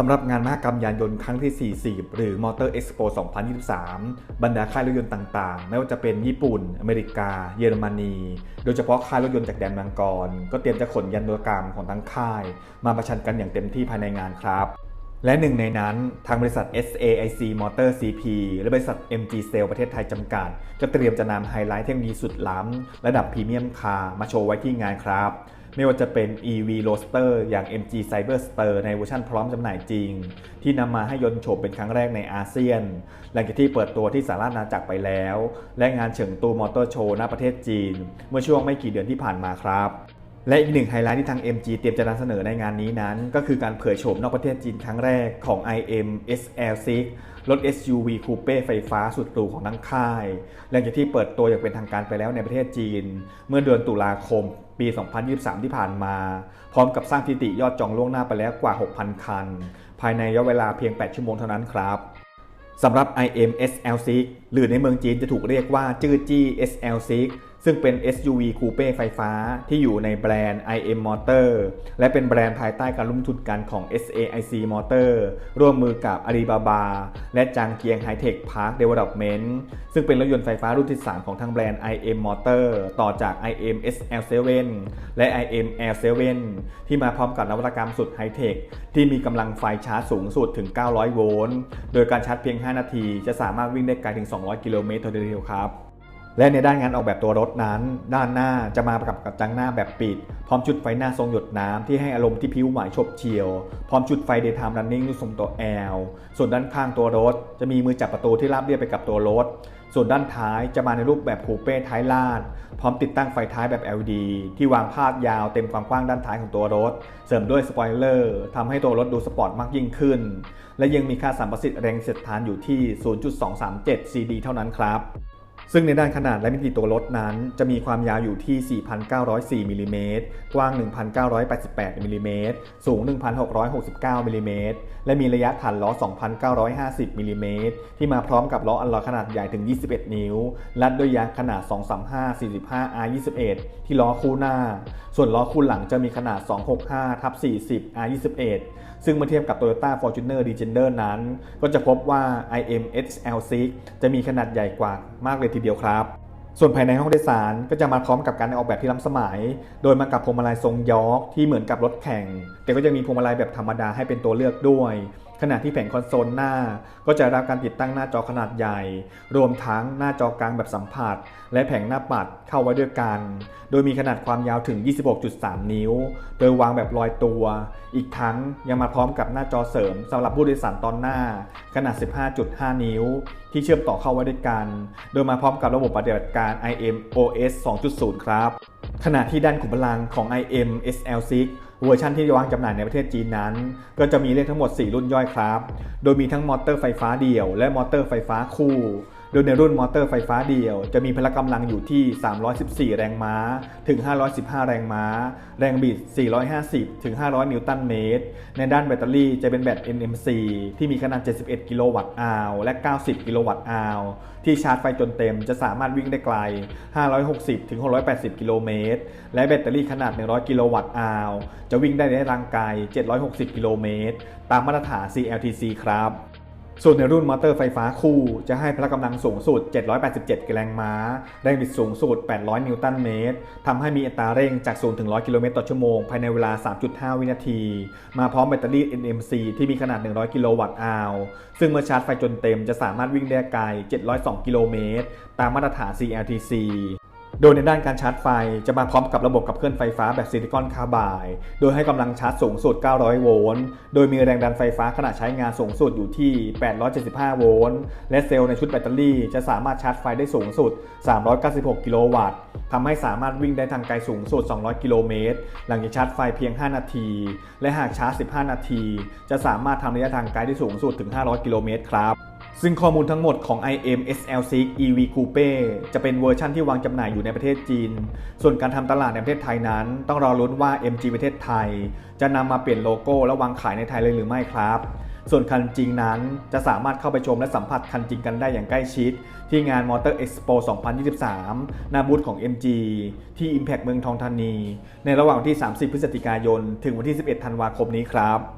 สำหรับงานมหกรรมยานยนต์ครั้งที่ 40 หรือ Motor Expo 2023 บรรดาค่ายรถยนต์ต่างๆ ไม่ว่าจะเป็นญี่ปุ่น อเมริกา เยอรมนี โดยเฉพาะค่ายรถยนต์จากแดนมังกร ก็เตรียมจะขนยานยนต์กรรมของทั้งค่าย มาประชันกันอย่างเต็มที่ภายในงานครับ และหนึ่งในนั้นทางบริษัท SAIC Motor CP และบริษัท MG Cell ประเทศไทยจำกัด ก็เตรียมจะนำไฮไลท์เทคโนโลยีสุดล้ำระดับพรีเมียมคาร์มาโชว์ไว้ที่งานครับ ไม่ว่าจะเป็น EV Roadster อย่าง MG Cyberster ในเวอร์ชันพร้อมจำหน่ายจริง ที่นำมาให้ยนต์โฉบเป็นครั้งแรกในอาเซียน หลังจากที่เปิดตัวที่สารานาจักรไปแล้ว และงานเฉิงตูมอเตอร์โชว์ณประเทศจีน เมื่อช่วงไม่กี่เดือนที่ผ่านมาครับและอีกหนึ่งไฮไลท์ที่ทาง MG เตรียมจะนำเสนอในงานนี้นั้น ก็คือการเผยโฉมนอกประเทศจีนครั้งแรกของ IM SL6 รถ SUV คูเป้ไฟฟ้าสุดหรูของทั้งค่าย หลังจากที่เปิดตัวอย่างเป็นทางการไปแล้วในประเทศจีน เมื่อเดือนตุลาคม ปี 2023 ที่ผ่านมา พร้อมกับสร้างสถิติยอดจองล่วงหน้าไปแล้วกว่า 6,000 คัน ภายในระยะเวลาเพียง 8 ชั่วโมงเท่านั้นครับสำหรับ IM SL6 หรือในเมืองจีนจะถูกเรียกว่าจื้อจี้ SL6 ซึ่งเป็น SUV คูเป้ไฟฟ้าที่อยู่ในแบรนด์ IM Motor และเป็นแบรนด์ภายใต้การร่วมทุนกันของ SAIC Motor ร่วมมือกับ Alibaba และจางเกียง High Tech Park Development ซึ่งเป็นรถยนต์ไฟฟ้ารุ่นที่ 3 ของทางแบรนด์ IM Motor ต่อจาก IM SL7 และ IM L7 ที่มาพร้อมกับนวัตกรรมสุดไฮเทคที่มีกำลังไฟชาร์จสูงสุดถึง 900 โวลต์ โดยการชาร์จเพียง 5 นาที จะสามารถวิ่งได้ไกลถึง 200 กิโลเมตรต่อเดียวครับ และในด้านงานออกแบบตัวรถนั้น ด้านหน้าจะมาประกับกับจังหน้าแบบปิด พร้อมจุดไฟหน้าทรงหยดน้ำที่ให้อารมณ์ที่ผิวไหวชบเฉียว พร้อมจุดไฟ daytime running รูปทรงตัว L ส่วนด้านข้างตัวรถ จะมีมือจับประตูที่ราบเรียบไปกับตัวรถ ส่วนด้านท้ายจะมาในรูปแบบคูเป้ท้ายลาด พร้อมติดตั้งไฟท้ายแบบ LED ที่วางพาดยาวเต็มความกว้างด้านท้ายของตัวรถ เสริมด้วยสปอยเลอร์ทำให้ตัวรถดูสปอร์ตมากยิ่งขึ้น และยังมีค่าสัมประสิทธิ์แรงเสียดทานอยู่ที่ 0.237 CD เท่านั้นครับ ซึ่งในด้านขนาดและมิติตัวรถนั้น จะมีความยาวอยู่ที่ 4,904มิลลิเมตรกว้าง 1,988มิลลิเมตรสูง 1,669มิลลิเมตรและมีระยะฐานล้อ 2,950มิลลิเมตรที่มาพร้อมกับล้ออัลลอยขนาดใหญ่ถึง 21 นิ้ว ลัดด้วยยางขนาด 235 45 R21 ที่ล้อคู่หน้า ส่วนล้อคู่หลังจะมีขนาด 265 ทับ40 R21 ซึ่งเมื่อเทียบกับ Toyota Fortuner d e g e n d e r นั้น ก็จะพบว่า IM XL6 จะมีขนาดใหญ่กว่ามากเลยทีเดียวครับ ส่วนภายในห้องโดยสารก็จะมาพร้อมกับการออกแบบที่ล้ำสมัย โดยมากับพวงมาลัยทรงยอร์กที่เหมือนกับรถแข่ง แต่ก็ยังมีพวงมาลัยแบบธรรมดาให้เป็นตัวเลือกด้วย ขณะที่แผงคอนโซลหน้า ก็จะรับการติดตั้งหน้าจอขนาดใหญ่ รวมทั้งหน้าจอกลางแบบสัมผัส และแผงหน้าปัดเข้าไว้ด้วยกัน โดยมีขนาดความยาวถึง 26.3 นิ้ว โดยวางแบบลอยตัว อีกทั้งยังมาพร้อมกับหน้าจอเสริมสำหรับผู้โดยสารตอนหน้า ขนาด 15.5 นิ้ว ที่เชื่อมต่อเข้าไว้ด้วยกัน โดยมาพร้อมกับระบบปฏิบัติการ IM OS 2.0 ครับ ขณะที่ด้านขุมพลังของ IM SL6 เวอร์ชันที่วางจำหน่ายในประเทศจีนนั้น ก็จะมีเลขทั้งหมด 4 รุ่นย่อยครับ โดยมีทั้งมอเตอร์ไฟฟ้าเดี่ยว และมอเตอร์ไฟฟ้าคู่ โดยในรุ่นมอเตอร์ไฟฟ้าเดียว จะมีพละกำลังอยู่ที่ 314 แรงม้า ถึง 515 แรงม้า แรงบิด 450 ถึง 500 นิวตันเมตร ในด้านแบตเตอรี่จะเป็นแบต NMC ที่มีขนาด 71 กิโลวัตต์อาวและ 90 กิโลวัตต์อาวที่ชาร์จไฟจนเต็มจะสามารถวิ่งได้ไกล 560 ถึง 680 กิโลเมตร และแบตเตอรี่ขนาด 100 กิโลวัตต์อาวจะวิ่งได้ในร่างกาย 760 กิโลเมตร ตามมาตรฐาน CLTC ครับ ส่วนในรุ่นมอเตอร์ไฟฟ้าคู่จะให้พละกำลังสูงสุด 787 กแรงม้า แรงบิดสูงสุด 800 นิวตันเมตร ทำให้มีอัตราเร่งจาก 0 ถึง 100 กิโลเมตรต่อชั่วโมง ภายในเวลา 3.5 วินาที มาพร้อมแบตเตอรี่ NMC ที่มีขนาด 100 กิโลวัตต์อาวซึ่งเมื่อชาร์จไฟจนเต็มจะสามารถวิ่งได้ไกล 702 กิโลเมตร ตามมาตรฐาน CLTC โดยในด้านการชาร์จไฟจะมาพร้อมกับระบบขับเคลื่อนไฟฟ้าแบบซิลิคอนคาร์บายโดยให้กำลังชาร์จสูงสุด 900 โวลต์ โดยมีแรงดันไฟฟ้าขณะใช้งานสูงสุดอยู่ที่ 875 โวลต์ และเซลล์ในชุดแบตเตอรี่จะสามารถชาร์จไฟได้สูงสุด 396 กิโลวัตต์ทำให้สามารถวิ่งได้ทางไกลสูงสุด 200 กิโลเมตร หลังจากชาร์จไฟเพียง 5 นาที และหากชาร์จ 15 นาที จะสามารถทำระยะทางไกลได้สูงสุดถึง 500 กิโลเมตรครับ ซึ่งข้อมูลทั้งหมดของ IM SL6 EV Coupe จะเป็นเวอร์ชั่นที่วางจำหน่ายอยู่ในประเทศจีน ส่วนการทำตลาดในประเทศไทยนั้น ต้องรอลุ้นว่า MG ประเทศไทย จะนำมาเปลี่ยนโลโก้และวางขายในไทยเลยหรือไม่ครับ ส่วนคันจริงนั้นจะสามารถเข้าไปชมและสัมผัสคันจริงกันได้อย่างใกล้ชิด ที่งาน Motor Expo 2023 หน้าบูธของ MG ที่ Impact เมืองทองธานี ในระหว่างที่ 30 พฤศจิกายน ถึงวันที่ 11 ธันวาคมนี้ครับ